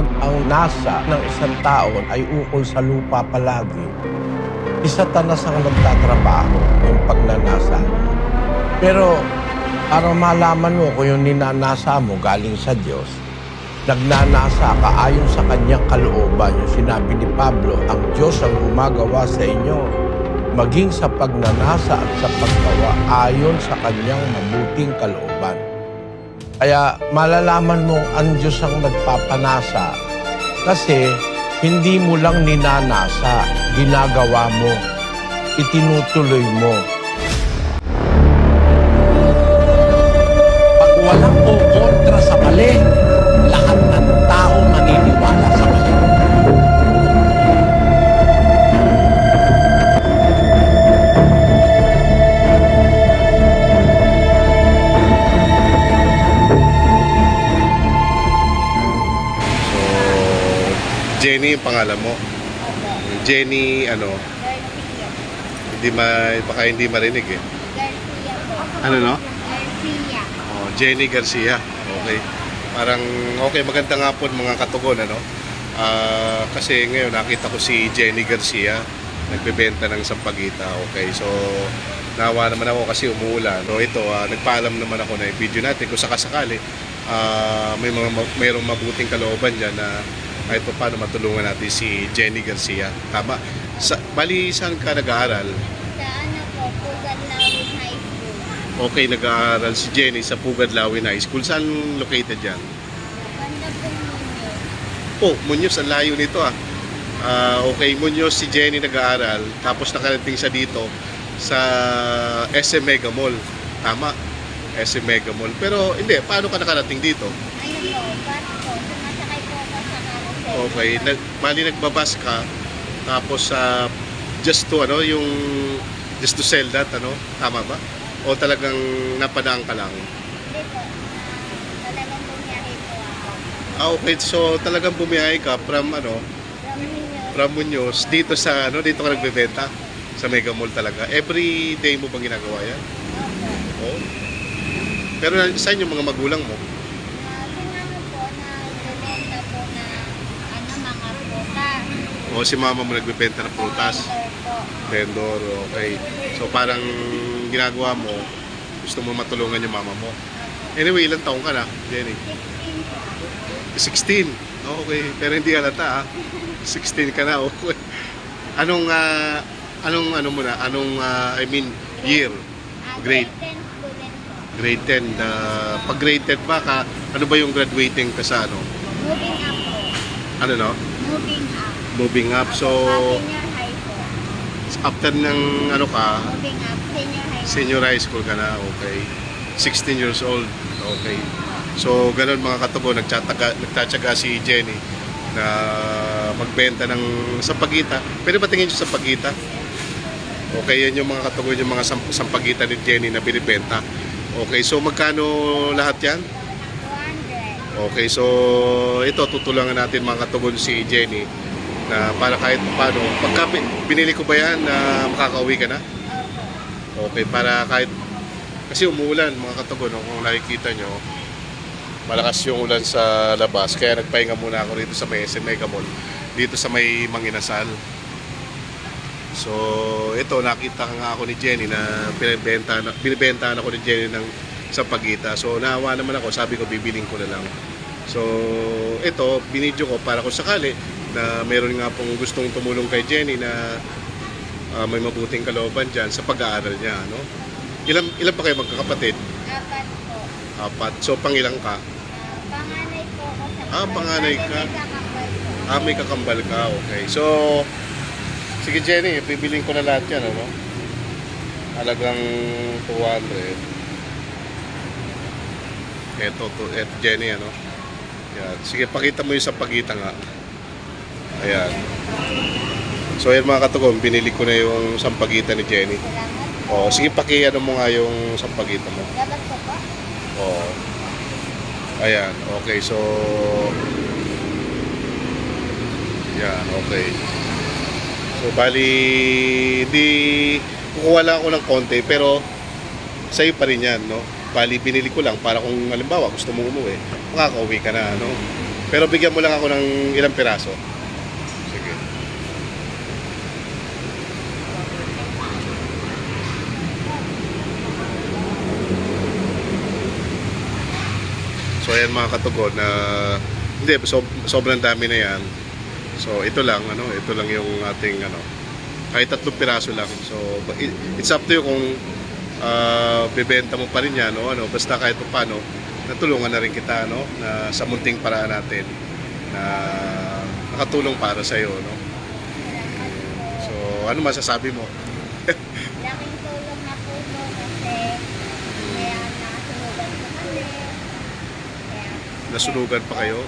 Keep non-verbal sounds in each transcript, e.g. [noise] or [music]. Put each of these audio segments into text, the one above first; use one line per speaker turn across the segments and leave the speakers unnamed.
kapag ang nasa ng isang taon ay ukol sa lupa palagi, isa tanas ang nagtatrabaho yung pagnanasa. Pero para malaman mo kung yung ninanasa mo galing sa Diyos, nagnanasa ka ayon sa kanyang kalooban. Yung sinabi ni Pablo, ang Diyos ang gumagawa sa inyo, maging sa pagnanasa at sa paggawa ayon sa kanyang mabuting kalooban. Kaya malalaman mong ang Diyos ang nagpapanasa kasi hindi mo lang ninanasa, ginagawa mo, itinutuloy mo. Pag walang kukontra sa mali,
Jenny yung pangalan mo.
Opo.
Jenny, ano,
Garcia.
hindi ma, baka hindi marinig eh.
Garcia po.
Ano no?
Garcia.
Oh, Jenny Garcia. Okay. Parang, okay, magandang hapon mga katugon, ano? Ah, kasi ngayon nakita ko si Jenny Garcia nagbebenta ng sampagita. Okay, so nawa naman ako kasi umuulan. So ito, ah, nagpaalam naman ako na yung video natin kung sakasakali ah, may mga mayroong mabuting kalooban diyan na kahit pa paano matulungan natin si Jenny Garcia. Tama. Sa, bali, saan ka nag-aaral?
Sa ano po, Pugat Lawin High School.
Okay, nag-aaral si Jenny sa Pugad Lawin High School. Saan located dyan?
Banda po ninyo.
Oh, Munyos, ang layo nito ah. Ah, okay, Munyos si Jenny nag-aaral, tapos nakarating siya dito sa SM Mega Mall. Tama, SM Mega Mall. Pero hindi, paano ka nakarating dito?
Ayun po, bus po. Sumasakay po ako sa carousel.
Okay, nag, mali nagbabas ka, tapos sa just to ano, yung just to sell that, ano, tama ba? O talagang napadaan ka lang?
Hindi po. talagang bumiyahe po ako.
Ah, okay, so talagang bumiyahe ka from ano,
From
Muñoz dito sa ano dito ka nagbebenta sa Mega Mall talaga. Every day mo bang ginagawa yan?
Opo.
Oo. Pero na- saan yung mga magulang mo?
Na sinama po na bebenta po na ano mga prutas.
O si mama mo nagbebenta ng prutas,
Vendor
okay. So parang ginagawa mo, gusto mo matulungan yung mama mo. Anyway, ilang taong ka na, Jenny?
16 po.
16. Oh, okay, pero hindi halata ah. 16 ka na, okay. [laughs] Anong ah, anong ano mo na? Anong ah, I mean year?
Ah,
Grade.
10 student po.
Grade 10. na pag grade 10 ba ka, ano ba yung graduating ka sa ano?
Moving up.
Ano no?
Moving.
Moving up. So,
senior high po.
after ng ano ka,
Moving up, senior high.
senior high school ka na, okay. 16 years old, okay. So, ganun mga katubo, nagtsatsaga, nagtatsaga si Jenny na magbenta ng sampagita. Pwede ba tingin nyo sampagita? Okay, yan yung mga katubo, yung mga samp- sampagita ni Jenny na binibenta. Okay, so magkano lahat yan?
200.
Okay, so ito tutulungan natin mga katugon si Jenny na para kahit paano, pagka bin- binili ko ba yan na makakauwi ka na? Okay, para kahit kasi umuulan mga katugon, kung nakikita nyo, malakas yung ulan sa labas, kaya nagpahinga muna ako rito sa may SM Mega Mall, dito sa may Manginasal. So, ito, nakita nga ako ni Jenny na binibenta, binibentahan ako ni Jenny ng sa pagita. So, naawa naman ako, sabi ko, bibiling ko na lang. So, ito, binidyo ko para kung sakali na meron nga pong gustong tumulong kay Jenny na ah, may mabuting kalooban dyan sa pag-aaral niya. No? Ilan, ilan pa kayo magkakapatid?
Apat po.
Apat. So, pangilang ka?
Ah, panganay po ako sa
Ah, panganay ka.
may.
Ah, may kakambal ka. Okay. So, sige Jenny, bibiling ko na lahat yan, ano? Halagang 200. Eto, to, eto Jenny, ano? Yan. Sige, pakita mo yung sa pagita nga. Ayan. So, yan mga katugong, binili ko na yung sampagita ni Jenny. O, sige, paki ano mo nga yung sampagita mo.
Dapat po po?
Oo. Ayan, okay. So, yan, okay. So, bali, di, kukuha lang ako ng konti, pero sa'yo pa rin yan, no? Bali, binili ko lang para kung halimbawa gusto mo umuwi, makakauwi ka na, no? Pero bigyan mo lang ako ng ilang piraso. Ayan mga katugon na hindi so, sobrang dami na yan. So ito lang ano, ito lang yung ating ano kahit tatlong piraso lang. So it- it's up to you kung ah, bebenta mo pa rin yan o ano, basta kahit pa paano natulungan na rin kita no na sa munting paraan natin na nakatulong para sa iyo no. So ano masasabi mo?
Laking tulong na po to kasi kaya nakasunugan po kami. Kaya,
Nasunugan pa kayo?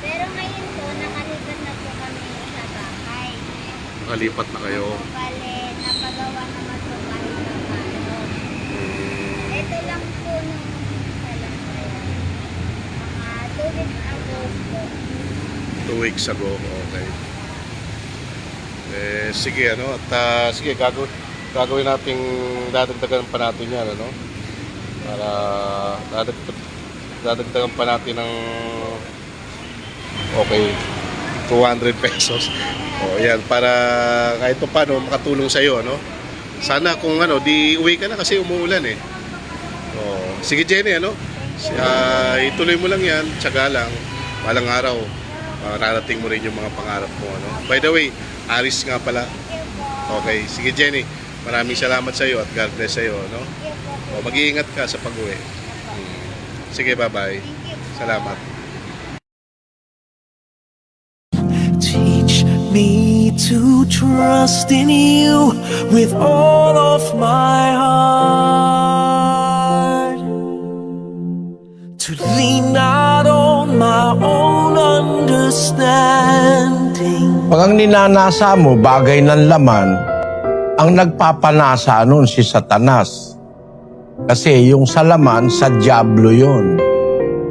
Pero ngayon po, nakalipat na po kami sa bahay.
Nakalipat na kayo.
Bale, napagawa naman po kami sa paano. Ito lang po nung alam ko yan. Mga two weeks ago po.
Two weeks ago, okay. Eh, sige, ano, at ah, sige, gagawin, gagawin nating dadagdagan pa natin yan, ano, para dadag, dadagdagan pa natin ng, okay, 200 pesos. O, yan, para kahit pa paano makatulong sa'yo, ano. Sana kung ano, di uwi ka na kasi umuulan eh. O, sige Jenny, ano, Ah, ituloy mo lang yan, tsaga lang, walang araw, mararating mo rin yung mga pangarap mo. Ano? By the way, Aris nga pala. Okay, sige Jenny, maraming salamat sa iyo at God bless sa iyo. No? O, mag-iingat ka sa pag-uwi. Sige, bye-bye. Salamat.
Teach me to trust in you with all of my heart. To lean not on my own understanding.
Pag ang ninanasa mo, bagay ng laman, ang nagpapanasa nun si Satanas. Kasi yung sa laman, sa Diablo yon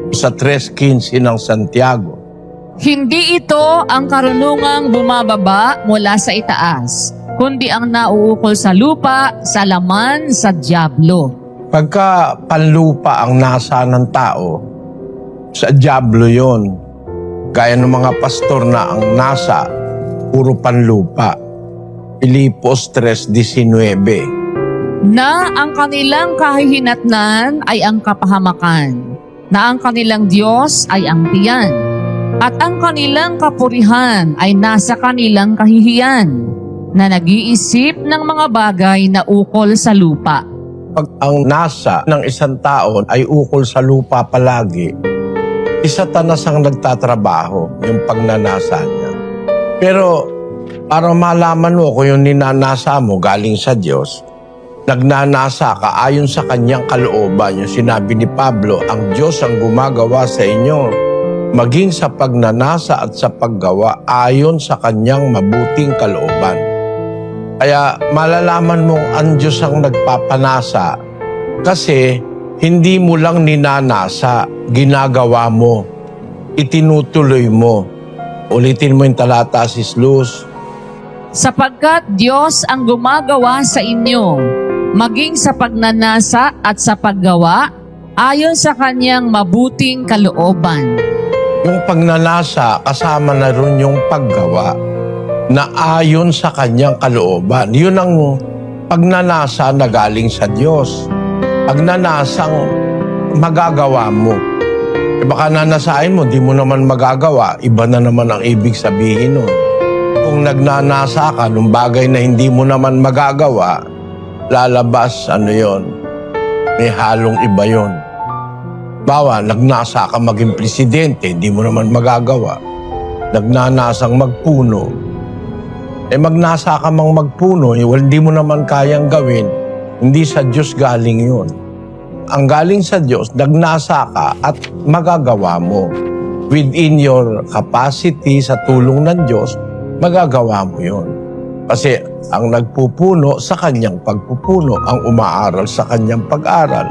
Sa 3.15 ng Santiago.
Hindi ito ang karunungang bumababa mula sa itaas, kundi ang nauukol sa lupa, sa laman, sa Diablo.
Pagka panlupa ang nasa ng tao, sa Diablo yon Gaya ng mga pastor na ang nasa, puro panlupa. Pilipos 3.19
Na ang kanilang kahihinatnan ay ang kapahamakan, na ang kanilang Diyos ay ang tiyan, at ang kanilang kapurihan ay nasa kanilang kahihiyan, na nag-iisip ng mga bagay na ukol sa lupa.
Pag ang nasa ng isang tao ay ukol sa lupa palagi, isa tanas ang nagtatrabaho, yung pagnanasa niya. Pero para malaman mo kung yung ninanasa mo galing sa Diyos, nagnanasa ka ayon sa kanyang kalooban. Yung sinabi ni Pablo, ang Diyos ang gumagawa sa inyo, maging sa pagnanasa at sa paggawa ayon sa kanyang mabuting kalooban. Kaya malalaman mong ang Diyos ang nagpapanasa kasi hindi mo lang ninanasa, ginagawa mo, itinutuloy mo. Ulitin mo yung talata, sis Luz.
sapagkat Diyos ang gumagawa sa inyo, maging sa pagnanasa at sa paggawa, ayon sa kanyang mabuting kalooban.
Yung pagnanasa, kasama na rin yung paggawa na ayon sa kanyang kalooban. Yun ang pagnanasa na galing sa Diyos. Pagnanasang magagawa mo. E baka nanasain mo, di mo naman magagawa. Iba na naman ang ibig sabihin nun. Kung nagnanasa ka nung bagay na hindi mo naman magagawa, lalabas, ano yon may halong iba yon Bawa, nagnasa ka maging presidente, hindi mo naman magagawa. Nagnanasang magpuno. Eh magnasa ka mang magpuno, eh, well, hindi mo naman kayang gawin. Hindi sa Diyos galing yun. Ang galing sa Diyos, nagnasa ka at magagawa mo. Within your capacity sa tulong ng Diyos, magagawa mo yun. Kasi ang nagpupuno sa kanyang pagpupuno, ang umaaral sa kanyang pag-aral,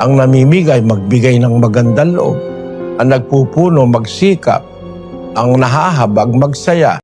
ang namimigay, magbigay ng magandang loob. Ang nagpupuno, magsikap. Ang nahahabag, magsaya.